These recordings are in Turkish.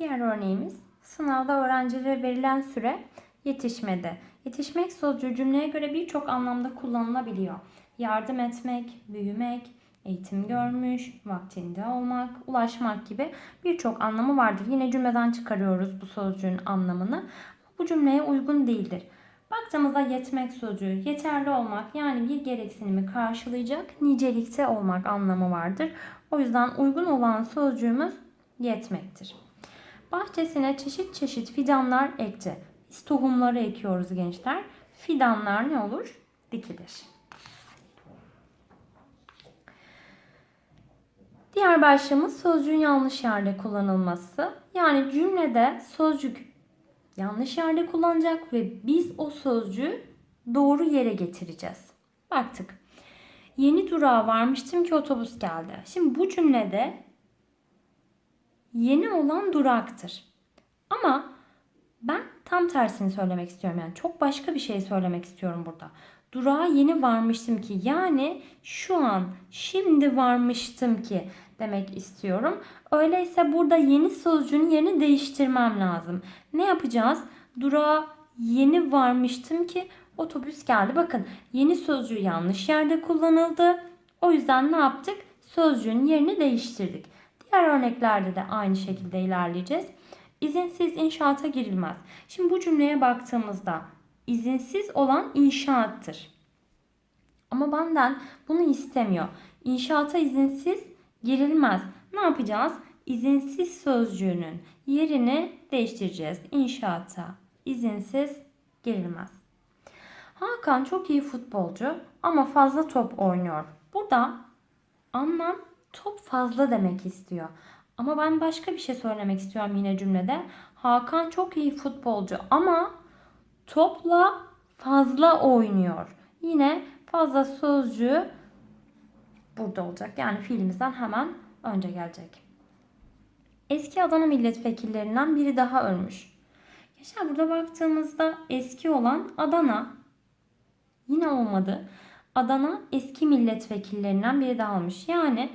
Diğer örneğimiz sınavda öğrencilere verilen süre yetişmedi. Yetişmek sözcüğü cümleye göre birçok anlamda kullanılabiliyor. Yardım etmek, büyümek, eğitim görmüş, vaktinde olmak, ulaşmak gibi birçok anlamı vardır. Yine cümleden çıkarıyoruz bu sözcüğün anlamını. Bu cümleye uygun değildir. Baktığımızda yetmek sözcüğü yeterli olmak yani bir gereksinimi karşılayacak nicelikte olmak anlamı vardır. O yüzden uygun olan sözcüğümüz yetmektir. Bahçesine çeşit çeşit fidanlar ekti. Biz tohumları ekiyoruz gençler. Fidanlar ne olur? Dikilir. Diğer başlığımız sözcüğün yanlış yerde kullanılması. Yani cümlede sözcük yanlış yerde kullanacak ve biz o sözcüğü doğru yere getireceğiz. Baktık. Yeni durağa varmıştım ki otobüs geldi. Şimdi bu cümlede yeni olan duraktır. Ama ben tam tersini söylemek istiyorum. Yani çok başka bir şey söylemek istiyorum burada. Durağa yeni varmıştım ki yani şu an şimdi varmıştım ki demek istiyorum. Öyleyse burada yeni sözcüğün yerini değiştirmem lazım. Ne yapacağız? Durağa yeni varmıştım ki otobüs geldi. Bakın yeni sözcüğü yanlış yerde kullanıldı. O yüzden ne yaptık? Sözcüğün yerini değiştirdik. Diğer örneklerde de aynı şekilde ilerleyeceğiz. İzinsiz inşaata girilmez. Şimdi bu cümleye baktığımızda izinsiz olan inşaattır. Ama benden bunu istemiyor. İnşaata izinsiz girilmez. Ne yapacağız? İzinsiz sözcüğünün yerini değiştireceğiz. İnşaata izinsiz girilmez. Hakan çok iyi futbolcu ama fazla top oynuyor. Burada anlam top fazla demek istiyor. Ama ben başka bir şey söylemek istiyorum yine cümlede. Hakan çok iyi futbolcu ama topla fazla oynuyor. Yine fazla sözcüğü burada olacak. Yani fiilimizden hemen önce gelecek. Eski Adana milletvekillerinden biri daha ölmüş. Geçen burada baktığımızda eski olan Adana yine olmadı. Adana eski milletvekillerinden biri daha olmuş. Yani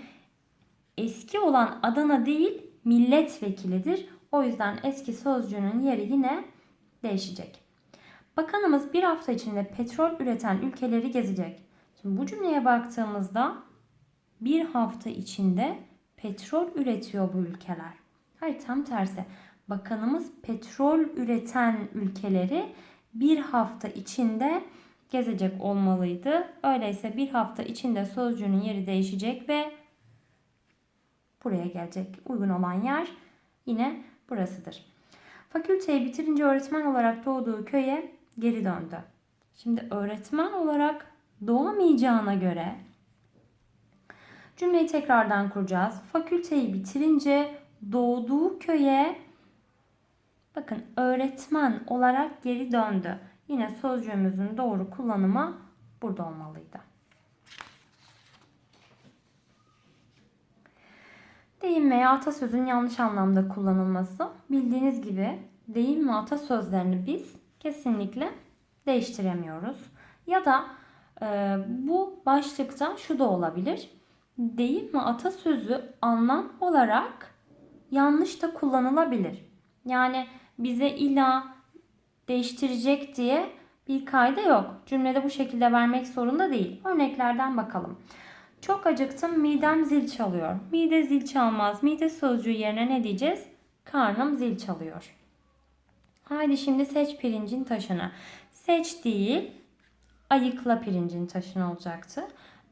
eski olan Adana değil milletvekilidir. O yüzden eski sözcüğünün yeri yine değişecek. Bakanımız bir hafta içinde petrol üreten ülkeleri gezecek. Şimdi bu cümleye baktığımızda bir hafta içinde petrol üretiyor bu ülkeler. Hayır tam tersi. Bakanımız petrol üreten ülkeleri bir hafta içinde gezecek olmalıydı. Öyleyse bir hafta içinde sözcüğünün yeri değişecek ve buraya gelecek. Uygun olan yer yine burasıdır. Fakülteyi bitirince öğretmen olarak doğduğu köye geri döndü. Şimdi öğretmen olarak doğamayacağına göre cümleyi tekrardan kuracağız. Fakülteyi bitirince doğduğu köye bakın öğretmen olarak geri döndü. Yine sözcüğümüzün doğru kullanımı burada olmalıydı. Deyim veya atasözün yanlış anlamda kullanılması. Bildiğiniz gibi deyim ve atasözlerini biz kesinlikle değiştiremiyoruz. Ya da e, bu başlıkta şu da olabilir. Deyim ve atasözü anlam olarak yanlış da kullanılabilir. Yani bize illa değiştirecek diye bir kayda yok. Cümlede bu şekilde vermek zorunda değil. Örneklerden bakalım. Çok acıktım, midem zil çalıyor. Mide zil çalmaz. Mide sözcüğü yerine ne diyeceğiz? Karnım zil çalıyor. Haydi şimdi seç pirincin taşını. Seç değil, ayıkla pirincin taşını olacaktı.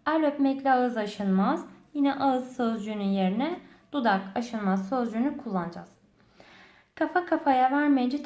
El öpmekle ağız aşınmaz. Yine ağız sözcüğünün yerine dudak aşınmaz sözcüğünü kullanacağız. Kafa kafaya vermeyince